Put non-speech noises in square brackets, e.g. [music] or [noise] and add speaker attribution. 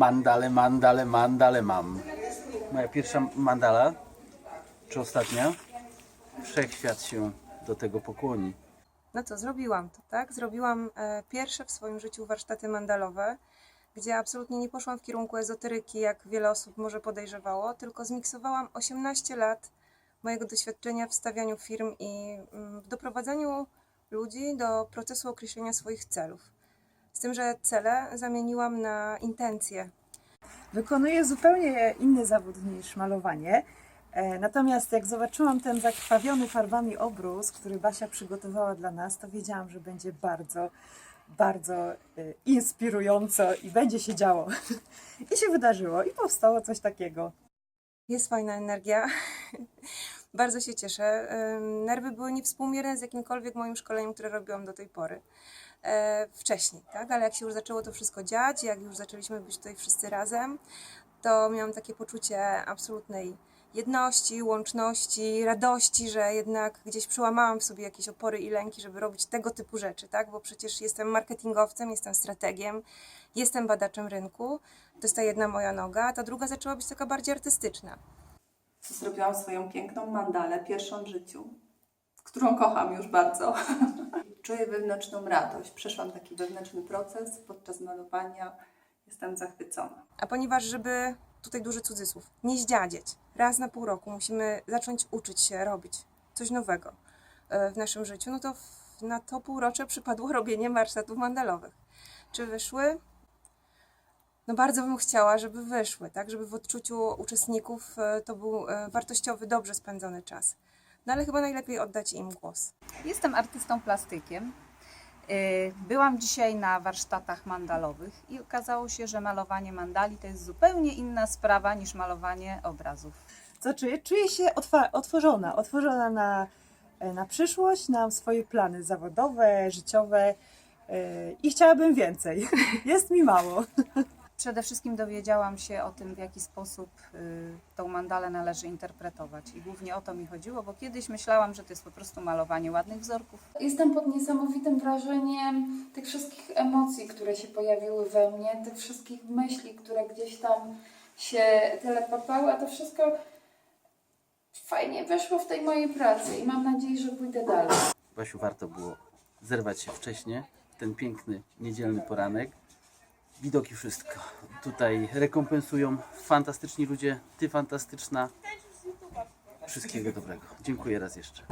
Speaker 1: Mandale, mandale, mandale mam. Moja pierwsza mandala, czy ostatnia? Wszechświat się do tego pokłoni.
Speaker 2: No to zrobiłam to, tak? Zrobiłam e, pierwsze w swoim życiu warsztaty mandalowe, gdzie absolutnie nie poszłam w kierunku ezoteryki, jak wiele osób może podejrzewało, tylko zmiksowałam 18 lat mojego doświadczenia w stawianiu firm i mm, w doprowadzaniu ludzi do procesu określenia swoich celów. Z tym, że cele zamieniłam na intencje,
Speaker 3: Wykonuję zupełnie inny zawód niż malowanie. E, Natomiast jak zobaczyłam ten zakrwawiony farbami obrus, który Basia przygotowała dla nas, to wiedziałam, że będzie bardzo, bardzo e, inspirująco i będzie się działo. [laughs] I się wydarzyło i powstało coś takiego.
Speaker 2: Jest fajna energia. Bardzo się cieszę. Nerwy były niewspółmierne z jakimkolwiek moim szkoleniem, które robiłam do tej pory. E, wcześniej, tak? Ale jak się już zaczęło to wszystko dziać, jak już zaczęliśmy być tutaj wszyscy razem, to miałam takie poczucie absolutnej jedności, łączności, radości, że jednak gdzieś przełamałam w sobie jakieś opory i lęki, żeby robić tego typu rzeczy, tak? Bo przecież jestem marketingowcem, jestem strategiem, jestem badaczem rynku. To jest ta jedna moja noga, a ta druga zaczęła być taka bardziej artystyczna.
Speaker 4: Zrobiłam swoją piękną mandalę, pierwszą w życiu, którą kocham już bardzo. [laughs] Czuję wewnętrzną radość. Przeszłam taki wewnętrzny proces podczas malowania. Jestem zachwycona.
Speaker 2: A ponieważ, żeby tutaj duży cudzysłów, nie zdziadzieć, raz na pół roku musimy zacząć uczyć się robić coś nowego e, w naszym życiu, no to na to półrocze przypadło robienie warsztatów mandalowych. Czy wyszły? No bardzo bym chciała, żeby wyszły, tak? Żeby w odczuciu uczestników e, to był e, wartościowy, dobrze spędzony czas. No ale chyba najlepiej oddać im głos.
Speaker 5: Jestem artystą plastykiem. Y, Byłam dzisiaj na warsztatach mandalowych i okazało się, że malowanie mandali to jest zupełnie inna sprawa niż malowanie obrazów.
Speaker 3: Co czuję? Czuję się otwa- otworzona, otworzona na, e, na przyszłość, na swoje plany zawodowe, życiowe e, i chciałabym więcej. [laughs] Jest mi mało. [laughs]
Speaker 5: Przede wszystkim dowiedziałam się o tym, w jaki sposób y, tą mandalę należy interpretować. I głównie o to mi chodziło, bo kiedyś myślałam, że to jest po prostu malowanie ładnych wzorków.
Speaker 6: Jestem pod niesamowitym wrażeniem tych wszystkich emocji, które się pojawiły we mnie, tych wszystkich myśli, które gdzieś tam się teleportowały, a to wszystko fajnie weszło w tej mojej pracy i mam nadzieję, że pójdę dalej.
Speaker 1: Basiu, warto było zerwać się wcześniej, w ten piękny niedzielny poranek. Widoki wszystko. Tutaj rekompensują fantastyczni ludzie, ty fantastyczna. Wszystkiego dobrego. Dziękuję raz jeszcze.